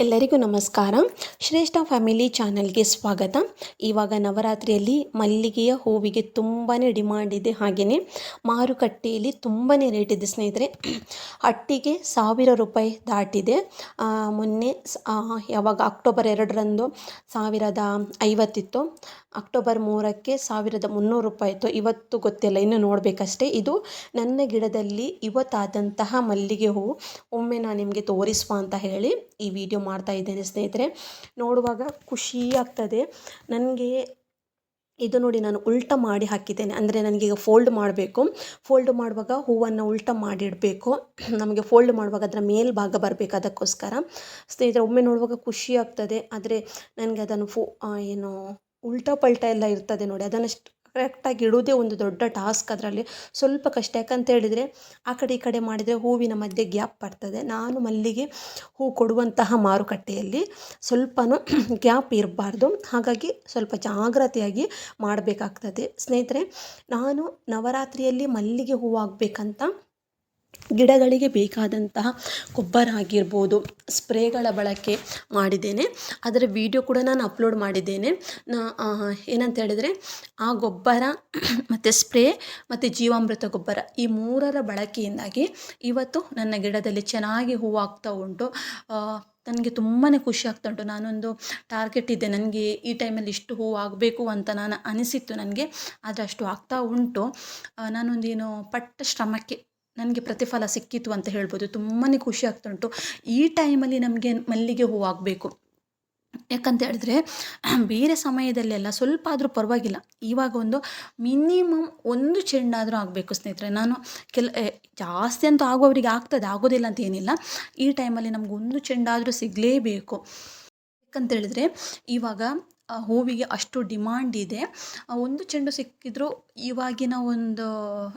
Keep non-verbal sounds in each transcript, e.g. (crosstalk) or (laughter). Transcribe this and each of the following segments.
ಎಲ್ಲರಿಗೂ ನಮಸ್ಕಾರ. ಶ್ರೇಷ್ಠ ಫ್ಯಾಮಿಲಿ ಚಾನಲ್ಗೆ ಸ್ವಾಗತ. ಇವಾಗ ನವರಾತ್ರಿಯಲ್ಲಿ ಮಲ್ಲಿಗೆಯ ಹೂವಿಗೆ ತುಂಬಾ ಡಿಮಾಂಡ್ ಇದೆ. ಹಾಗೆಯೇ ಮಾರುಕಟ್ಟೆಯಲ್ಲಿ ತುಂಬಾ ರೇಟ್ ಇದೆ ಸ್ನೇಹಿತರೆ. ಅಟ್ಟಿಗೆ ಸಾವಿರ ರೂಪಾಯಿ ದಾಟಿದೆ. ಮೊನ್ನೆ ಯಾವಾಗ ಅಕ್ಟೋಬರ್ ಎರಡರಂದು ಸಾವಿರದ ಐವತ್ತಿತ್ತು. ಅಕ್ಟೋಬರ್ ಮೂರಕ್ಕೆ ಸಾವಿರದ ಮುನ್ನೂರು ರೂಪಾಯಿ. ಇತ್ತು ಇವತ್ತು ಗೊತ್ತಿಲ್ಲ, ಇನ್ನು ನೋಡಬೇಕಷ್ಟೇ. ಇದು ನನ್ನ ಗಿಡದಲ್ಲಿ ಇವತ್ತಾದಂತಹ ಮಲ್ಲಿಗೆ ಹೂವು. ಒಮ್ಮೆ ನಾನು ನಿಮಗೆ ತೋರಿಸುವ ಅಂತ ಹೇಳಿ ಈ ವಿಡಿಯೋ ಮಾಡ್ತಾ ಇದ್ದೇನೆ ಸ್ನೇಹಿತರೆ. ನೋಡುವಾಗ ಖುಷಿ ಆಗ್ತದೆ. ನನಗೆ ಇದು ನೋಡಿ ನಾನು ಉಲ್ಟ ಮಾಡಿ ಹಾಕಿದ್ದೇನೆ. ಅಂದರೆ ನನಗೀಗ ಫೋಲ್ಡ್ ಮಾಡಬೇಕು. ಫೋಲ್ಡ್ ಮಾಡುವಾಗ ಹೂವನ್ನು ಉಲ್ಟ ಮಾಡಿಡಬೇಕು. ನಮಗೆ ಫೋಲ್ಡ್ ಮಾಡುವಾಗ ಅದರ ಮೇಲ್ಭಾಗ ಬರಬೇಕು ಅದಕ್ಕೋಸ್ಕರ. ಸ್ನೇಹಿತರೆ, ಒಮ್ಮೆ ನೋಡುವಾಗ ಖುಷಿ ಆಗ್ತದೆ. ಆದರೆ ನನಗೆ ಅದನ್ನು ಫೋ ಏನು ಉಲ್ಟಾ ಪಲ್ಟಾ ಎಲ್ಲ ಇರ್ತದೆ ನೋಡಿ. ಅದನ್ನು ಕರೆಕ್ಟಾಗಿ ಇಡುವುದೇ ಒಂದು ದೊಡ್ಡ ಟಾಸ್ಕ್ ಅದರಲ್ಲಿ. ಸ್ವಲ್ಪ ಕಷ್ಟ. ಯಾಕಂತ ಹೇಳಿದರೆ, ಆ ಕಡೆ ಈ ಕಡೆ ಮಾಡಿದರೆ ಹೂವಿನ ಮಧ್ಯೆ ಗ್ಯಾಪ್ ಬರ್ತದೆ. ನಾನು ಮಲ್ಲಿಗೆ ಹೂ ಕೊಡುವಂತಹ ಮಾರುಕಟ್ಟೆಯಲ್ಲಿ ಸ್ವಲ್ಪನೂ (clears throat) ಗ್ಯಾಪ್ ಇರಬಾರ್ದು. ಹಾಗಾಗಿ ಸ್ವಲ್ಪ ಜಾಗ್ರತೆಯಾಗಿ ಮಾಡಬೇಕಾಗ್ತದೆ. ಸ್ನೇಹಿತರೆ, ನಾನು ನವರಾತ್ರಿಯಲ್ಲಿ ಮಲ್ಲಿಗೆ ಹೂವು ಆಗಬೇಕಂತ ಗಿಡಗಳಿಗೆ ಬೇಕಾದಂತಹ ಗೊಬ್ಬರ ಆಗಿರ್ಬೋದು ಸ್ಪ್ರೇಗಳ ಬಳಕೆ ಮಾಡಿದ್ದೇನೆ. ಅದರ ವಿಡಿಯೋ ಕೂಡ ನಾನು ಅಪ್ಲೋಡ್ ಮಾಡಿದ್ದೇನೆ. ಏನಂತ ಹೇಳಿದರೆ ಆ ಗೊಬ್ಬರ (clears throat) ಮತ್ತು ಸ್ಪ್ರೇ ಮತ್ತು ಜೀವಾಮೃತ ಗೊಬ್ಬರ ಈ ಮೂರರ ಬಳಕೆಯಿಂದಾಗಿ ಇವತ್ತು ನನ್ನ ಗಿಡದಲ್ಲಿ ಚೆನ್ನಾಗಿ ಹೂವಾಗ್ತಾ ಉಂಟು. ನನಗೆ ತುಂಬಾ ಖುಷಿ ಆಗ್ತಾ ಉಂಟು. ನಾನೊಂದು ಟಾರ್ಗೆಟ್ ಇದ್ದೆ ನನಗೆ ಈ ಟೈಮಲ್ಲಿ ಇಷ್ಟು ಹೂವು ಆಗಬೇಕು ಅಂತ ನಾನು ಅನಿಸಿತ್ತು ನನಗೆ, ಆದರೆ ಅಷ್ಟು ಆಗ್ತಾ ಉಂಟು. ನಾನೊಂದು ನಾನೊಂದೇನು ಪಟ್ಟ ಶ್ರಮಕ್ಕೆ ನನಗೆ ಪ್ರತಿಫಲ ಸಿಕ್ಕಿತು ಅಂತ ಹೇಳ್ಬೋದು. ತುಂಬಾ ಖುಷಿ ಆಗ್ತಾ ಉಂಟು. ಈ ಟೈಮಲ್ಲಿ ನಮಗೆ ಮಲ್ಲಿಗೆ ಹೂವು ಆಗಬೇಕು. ಯಾಕಂತ ಹೇಳಿದ್ರೆ ಬೇರೆ ಸಮಯದಲ್ಲೆಲ್ಲ ಸ್ವಲ್ಪ ಆದರೂ ಪರವಾಗಿಲ್ಲ. ಇವಾಗ ಒಂದು ಮಿನಿಮಮ್ ಒಂದು ಚೆಂಡಾದರೂ ಆಗಬೇಕು ಸ್ನೇಹಿತರೆ. ನಾನು ಕೆಲ ಜಾಸ್ತಿ ಅಂತೂ ಆಗೋವರಿಗೆ ಆಗ್ತದೆ, ಆಗೋದಿಲ್ಲ ಅಂತ ಏನಿಲ್ಲ. ಈ ಟೈಮಲ್ಲಿ ನಮ್ಗೆ ಒಂದು ಚೆಂಡಾದರೂ ಸಿಗಲೇಬೇಕು. ಯಾಕಂತೇಳಿದ್ರೆ ಇವಾಗ ಹೂವಿಗೆ ಅಷ್ಟು ಡಿಮಾಂಡ್ ಇದೆ. ಒಂದು ಚೆಂಡು ಸಿಕ್ಕಿದ್ರು ಇವಾಗಿನ ಒಂದು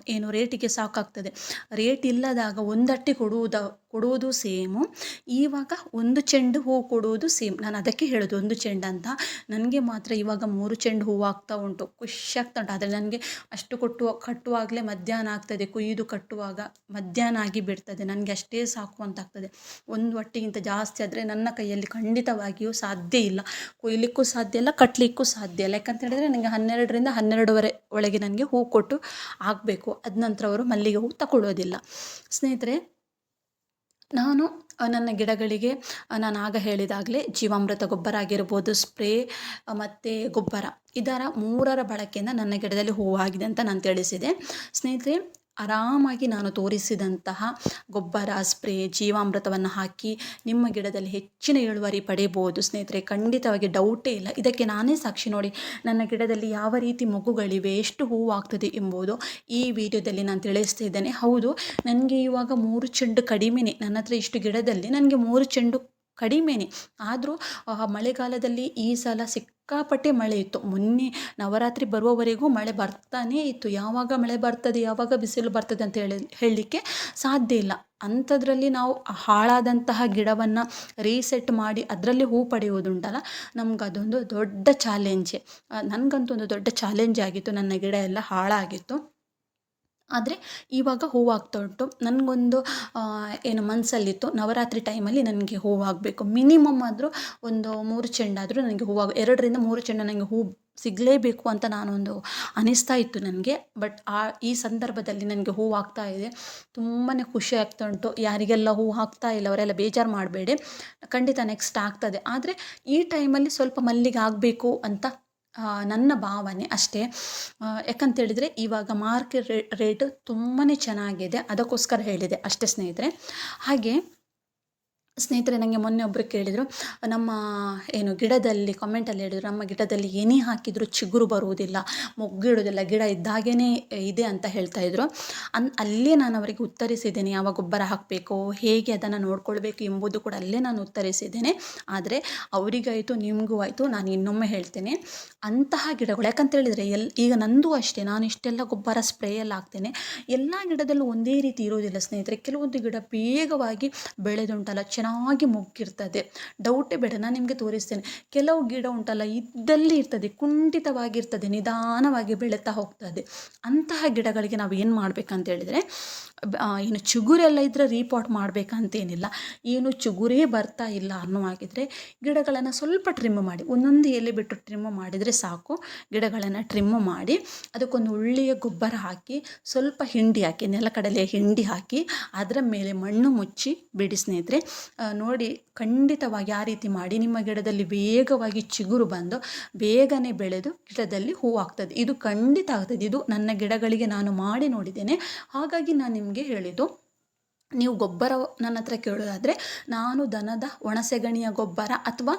ಏನು ರೇಟಿಗೆ ಸಾಕಾಗ್ತದೆ. ರೇಟ್ ಇಲ್ಲದಾಗ ಒಂದಟ್ಟಿ ಕೊಡುವುದ, ಕೊಡುವುದು ಸೇಮು ಇವಾಗ ಒಂದು ಚೆಂಡು ಹೂವು ಕೊಡುವುದು ಸೇಮ್ ನಾನು ಅದಕ್ಕೆ ಹೇಳೋದು ಒಂದು ಚೆಂಡು ಅಂತ. ನನಗೆ ಮಾತ್ರ ಇವಾಗ ಮೂರು ಚೆಂಡು ಹೂವು ಆಗ್ತಾ ಉಂಟು. ಖುಷಿ ಆಗ್ತಾ ಉಂಟು. ಆದರೆ ನನಗೆ ಅಷ್ಟು ಕೊಟ್ಟು, ಕಟ್ಟುವಾಗಲೇ ಮಧ್ಯಾಹ್ನ ಆಗ್ತದೆ. ಕುಯ್ದು ಕಟ್ಟುವಾಗ ಮಧ್ಯಾಹ್ನ ಆಗಿ ಬಿಡ್ತದೆ. ನನಗೆ ಅಷ್ಟೇ ಸಾಕು ಅಂತ ಆಗ್ತದೆ. ಒಂದು ಒಟ್ಟಿಗಿಂತ ಜಾಸ್ತಿ ಆದರೆ ನನ್ನ ಕೈಯಲ್ಲಿ ಖಂಡಿತವಾಗಿಯೂ ಸಾಧ್ಯ ಇಲ್ಲ. ಕೊಯ್ಲಿಕ್ಕೂ ಸಾಧ್ಯ ಇಲ್ಲ ಕಟ್ಟಲಿಕ್ಕೂ ಸಾಧ್ಯ ಇಲ್ಲ. ಯಾಕಂತ ಹೇಳಿದ್ರೆ ನನಗೆ ಹನ್ನೆರಡರಿಂದ ಹನ್ನೆರಡುವರೆ ಒಳಗೆ ನನಗೆ ಹೂ ಕೊಟ್ಟು ಆಗಬೇಕು ಅದ ನಂತರ ಅವರು ಮಲ್ಲಿಗೆ ಹೂ ತಗೊಳ್ಳೋದಿಲ್ಲ ಸ್ನೇಹಿತರೆ, ನಾನು ನನ್ನ ಗಿಡಗಳಿಗೆ ನಾನು ಆಗ ಹೇಳಿದಾಗಲೇ ಜೀವಾಮೃತ ಗೊಬ್ಬರ ಆಗಿರ್ಬೋದು, ಸ್ಪ್ರೇ ಮತ್ತು ಗೊಬ್ಬರ. ಇದರ ಮೂರರ ಬಳಕೆಯಿಂದ ನನ್ನ ಗಿಡದಲ್ಲಿ ಹೂವಾಗಿದೆ ಅಂತ ನಾನು ತಿಳಿಸಿದೆ. ಸ್ನೇಹಿತರೆ ಆರಾಮಾಗಿ ನಾನು ತೋರಿಸಿದಂತಹ ಗೊಬ್ಬರ, ಸ್ಪ್ರೇ, ಜೀವಾಮೃತವನ್ನು ಹಾಕಿ ನಿಮ್ಮ ಗಿಡದಲ್ಲಿ ಹೆಚ್ಚಿನ ಇಳುವರಿ ಪಡೆಯಬಹುದು ಸ್ನೇಹಿತರೆ, ಖಂಡಿತವಾಗಿ ಡೌಟೇ ಇಲ್ಲ. ಇದಕ್ಕೆ ನಾನೇ ಸಾಕ್ಷಿ ನೋಡಿ, ನನ್ನ ಗಿಡದಲ್ಲಿ ಯಾವ ರೀತಿ ಮೊಗ್ಗುಗಳಿವೆ ಎಷ್ಟು ಹೂವು ಆಗ್ತದೆ ಎಂಬುದು ಈ ವಿಡಿಯೋದಲ್ಲಿ ನಾನು ತಿಳಿಸ್ತಾ ಇದ್ದೇನೆ. ಹೌದು, ನನಗೆ ಇವಾಗ ಮೂರು ಚೆಂಡು ಕಡಿಮೆನೇ. ನನ್ನ ಹತ್ರ ಇಷ್ಟು ಗಿಡದಲ್ಲಿ ನನಗೆ ಮೂರು ಚೆಂಡು ಕಡಿಮೆನೇ. ಆದರೂ ಮಳೆಗಾಲದಲ್ಲಿ ಈ ಸಲ ಸಿಕ್ಕಾಪಟ್ಟೆ ಮಳೆ ಇತ್ತು. ಮೊನ್ನೆ ನವರಾತ್ರಿ ಬರುವವರೆಗೂ ಮಳೆ ಬರ್ತಾನೇ ಇತ್ತು. ಯಾವಾಗ ಮಳೆ ಬರ್ತದೆ, ಯಾವಾಗ ಬಿಸಿಲು ಬರ್ತದೆ ಅಂತ ಹೇಳಿ, ಹೇಳಲಿಕ್ಕೆ ಸಾಧ್ಯ ಇಲ್ಲ. ಅಂಥದ್ರಲ್ಲಿ ನಾವು ಹಾಳಾದಂತಹ ಗಿಡವನ್ನು ರೀಸೆಟ್ ಮಾಡಿ ಅದರಲ್ಲಿ ಹೂ ಪಡೆಯುವುದುಂಟಲ್ಲ? ನಮ್ಗೆ ಅದೊಂದು ದೊಡ್ಡ ಚಾಲೆಂಜೆ ನನಗಂತೂ ಒಂದು ದೊಡ್ಡ ಚಾಲೆಂಜ್ ಆಗಿತ್ತು. ನನ್ನ ಗಿಡ ಎಲ್ಲ ಹಾಳಾಗಿತ್ತು. ಆದರೆ ಇವಾಗ ಹೂವಾಗ್ತಾ ಉಂಟು. ನನಗೊಂದು ಏನು ಮನಸ್ಸಲ್ಲಿತ್ತು ನವರಾತ್ರಿ ಟೈಮಲ್ಲಿ ನನಗೆ ಹೂವಾಗಬೇಕು. ಮಿನಿಮಮ್ ಆದರೂ ಒಂದು ಮೂರು ಚೆಂಡಾದರೂ ನನಗೆ ಹೂವಾಗ, ಎರಡರಿಂದ ಮೂರು ಚೆಂಡು ನನಗೆ ಹೂ ಸಿಗಲೇಬೇಕು ಅಂತ ನಾನೊಂದು ಅನಿಸ್ತಾ ಇತ್ತು ನನಗೆ. ಬಟ್ ಆ, ಈ ಸಂದರ್ಭದಲ್ಲಿ ನನಗೆ ಹೂವು ಆಗ್ತಾ ಇದೆ. ತುಂಬಾ ಖುಷಿ ಆಗ್ತಾ ಉಂಟು. ಯಾರಿಗೆಲ್ಲ ಹೂ ಹಾಕ್ತಾ ಇಲ್ಲ, ಅವರೆಲ್ಲ ಬೇಜಾರು ಮಾಡಬೇಡಿ. ಖಂಡಿತ ನೆಕ್ಸ್ಟ್ ಆಗ್ತದೆ. ಆದರೆ ಈ ಟೈಮಲ್ಲಿ ಸ್ವಲ್ಪ ಮಲ್ಲಿಗೆ ಆಗಬೇಕು ಅಂತ ನನ್ನ ಭಾವನೆ ಅಷ್ಟೇ. ಯಾಕಂತೇಳಿದರೆ ಇವಾಗ ಮಾರ್ಕೆಟ್ ರೇಟ್ ತುಂಬಾ ಚೆನ್ನಾಗಿದೆ. ಅದಕ್ಕೋಸ್ಕರ ಹೇಳಿದೆ ಅಷ್ಟೇ ಸ್ನೇಹಿತರೆ. ಹಾಗೆ ಸ್ನೇಹಿತರೆ ನನಗೆ ಮೊನ್ನೆ ಒಬ್ಬರು ಕೇಳಿದರು, ನಮ್ಮ ಏನು ಗಿಡದಲ್ಲಿ ಕಾಮೆಂಟಲ್ಲಿ ಹೇಳಿದರು, ನಮ್ಮ ಗಿಡದಲ್ಲಿ ಏನೇ ಹಾಕಿದರೂ ಚಿಗುರು ಬರುವುದಿಲ್ಲ ಮೊಗ್ಗಿಡುವುದಿಲ್ಲ ಗಿಡ ಇದ್ದಾಗೇ ಇದೆ ಅಂತ ಹೇಳ್ತಾ ಇದ್ರು. ಅನ್, ಅಲ್ಲೇ ನಾನು ಅವರಿಗೆ ಉತ್ತರಿಸಿದ್ದೇನೆ ಯಾವ ಗೊಬ್ಬರ ಹಾಕಬೇಕು, ಹೇಗೆ ಅದನ್ನು ನೋಡ್ಕೊಳ್ಬೇಕು ಎಂಬುದು ಕೂಡ ಅಲ್ಲೇ ನಾನು ಉತ್ತರಿಸಿದ್ದೇನೆ. ಆದರೆ ಅವರಿಗಾಯಿತು, ನಿಮಗೂ ಆಯಿತು, ನಾನು ಇನ್ನೊಮ್ಮೆ ಹೇಳ್ತೇನೆ. ಅಂತಹ ಗಿಡಗಳು, ಯಾಕಂತ ಹೇಳಿದರೆ, ಎಲ್, ಈಗ ನಂದು ಅಷ್ಟೇ, ನಾನು ಇಷ್ಟೆಲ್ಲ ಗೊಬ್ಬರ ಸ್ಪ್ರೇ ಎಲ್ಲ ಹಾಕ್ತೇನೆ. ಎಲ್ಲ ಗಿಡದಲ್ಲೂ ಒಂದೇ ರೀತಿ ಇರೋದಿಲ್ಲ ಸ್ನೇಹಿತರೆ, ಕೆಲವೊಂದು ಗಿಡ ಬೇಗವಾಗಿ ಬೆಳೆದುಂಟಲ್ಲ, ಚೆನ್ನಾಗಿ ಚೆನ್ನಾಗಿ ಮುಗ್ಗಿರ್ತದೆ. ಡೌಟೇ ಬೇಡ ನಾನು ನಿಮಗೆ ತೋರಿಸ್ತೇನೆ. ಕೆಲವು ಗಿಡ ಉಂಟಲ್ಲ ಇದ್ದಲ್ಲಿ ಇರ್ತದೆ ಕುಂಠಿತವಾಗಿರ್ತದೆ ನಿಧಾನವಾಗಿ ಬೆಳೀತಾ ಹೋಗ್ತದೆ. ಅಂತಹ ಗಿಡಗಳಿಗೆ ನಾವು ಏನು ಮಾಡಬೇಕಂತ ಹೇಳಿದರೆ ಏನು ಚಿಗುರೆಲ್ಲ ಇದ್ದರೆ ರೀಪಾಟ್ ಮಾಡಬೇಕಂತೇನಿಲ್ಲ. ಏನು ಚಿಗುರೇ ಬರ್ತಾ ಇಲ್ಲ ಅನ್ನುವಾಗಿದ್ದರೆ ಗಿಡಗಳನ್ನು ಸ್ವಲ್ಪ ಟ್ರಿಮ್ ಮಾಡಿ ಒಂದೊಂದು ಎಲೆ ಬಿಟ್ಟು ಟ್ರಿಮ್ ಮಾಡಿದರೆ ಸಾಕು. ಗಿಡಗಳನ್ನು ಟ್ರಿಮ್ ಮಾಡಿ ಅದಕ್ಕೊಂದು ಒಳ್ಳೆಯ ಗೊಬ್ಬರ ಹಾಕಿ ಸ್ವಲ್ಪ ಹಿಂಡಿ ಹಾಕಿ ನೆಲಕಡಲೆ ಹಿಂಡಿ ಹಾಕಿ ಅದರ ಮೇಲೆ ಮಣ್ಣು ಮುಚ್ಚಿ ಬಿಡಿ ಸ್ನೇಹಿತರೆ ಆ, ನೋಡಿ, ಖಂಡಿತವಾಗಿ ಆ ರೀತಿ ಮಾಡಿ. ನಿಮ್ಮ ಗಿಡದಲ್ಲಿ ವೇಗವಾಗಿ ಚಿಗುರು ಬಂದು ಬೇಗನೆ ಬೆಳೆದು ಗಿಡದಲ್ಲಿ ಹೂವಾಗ್ತದೆ ಇದು ಖಂಡಿತ ಆಗ್ತದೆ. ಇದು ನನ್ನ ಗಿಡಗಳಿಗೆ ನಾನು ಮಾಡಿ ನೋಡಿದ್ದೇನೆ. ಹಾಗಾಗಿ ನಾನು ನಿಮಗೆ ಹೇಳಿದ್ದು ನೀವು ಗೊಬ್ಬರ ನನ್ನ ಹತ್ರ ಕೇಳೋದಾದರೆ, ನಾನು ದನದ ಒಣಸೆಗಣಿಯ ಗೊಬ್ಬರ ಅಥವಾ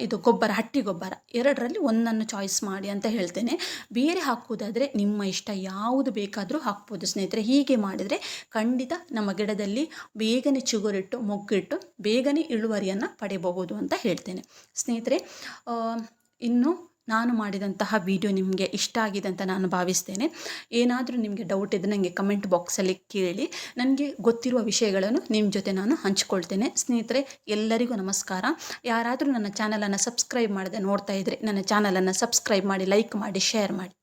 ಇದು ಗೊಬ್ಬರ, ಹಟ್ಟಿ ಗೊಬ್ಬರ, ಎರಡರಲ್ಲಿ ಒಂದನ್ನು ಚಾಯ್ಸ್ ಮಾಡಿ ಅಂತ ಹೇಳ್ತೇನೆ. ಬೇರೆ ಹಾಕುವುದಾದರೆ ನಿಮ್ಮ ಇಷ್ಟ ಯಾವುದು ಬೇಕಾದರೂ ಹಾಕ್ಬೋದು ಸ್ನೇಹಿತರೆ. ಹೀಗೆ ಮಾಡಿದರೆ ಖಂಡಿತ ನಮ್ಮ ಗಿಡದಲ್ಲಿ ಬೇಗನೆ ಚಿಗುರಿಟ್ಟು, ಮೊಗ್ಗಿಟ್ಟು ಬೇಗನೆ ಇಳುವರಿಯನ್ನು ಪಡೆಯಬಹುದು ಅಂತ ಹೇಳ್ತೇನೆ. ಸ್ನೇಹಿತರೆ ಇನ್ನು ನಾನು ಮಾಡಿದಂತಹ ವಿಡಿಯೋ ನಿಮಗೆ ಇಷ್ಟ ಆಗಿದೆ ಅಂತ ನಾನು ಭಾವಿಸ್ತೇನೆ. ಏನಾದರೂ ನಿಮಗೆ ಡೌಟ್ ಇದ್ದರೆ ನನಗೆ ಕಮೆಂಟ್ ಬಾಕ್ಸಲ್ಲಿ ಕೇಳಿ. ನನಗೆ ಗೊತ್ತಿರುವ ವಿಷಯಗಳನ್ನು ನಿಮ್ಮ ಜೊತೆ ನಾನು ಹಂಚಿಕೊಳ್ತೇನೆ. ಸ್ನೇಹಿತರೆ, ಎಲ್ಲರಿಗೂ ನಮಸ್ಕಾರ. ಯಾರಾದರೂ ನನ್ನ ಚಾನಲನ್ನು ಸಬ್ಸ್ಕ್ರೈಬ್ ಮಾಡದೆ ನೋಡ್ತಾ ಇದ್ದರೆ ನನ್ನ ಚಾನಲನ್ನು ಸಬ್ಸ್ಕ್ರೈಬ್ ಮಾಡಿ ಲೈಕ್ ಮಾಡಿ ಶೇರ್ ಮಾಡಿ.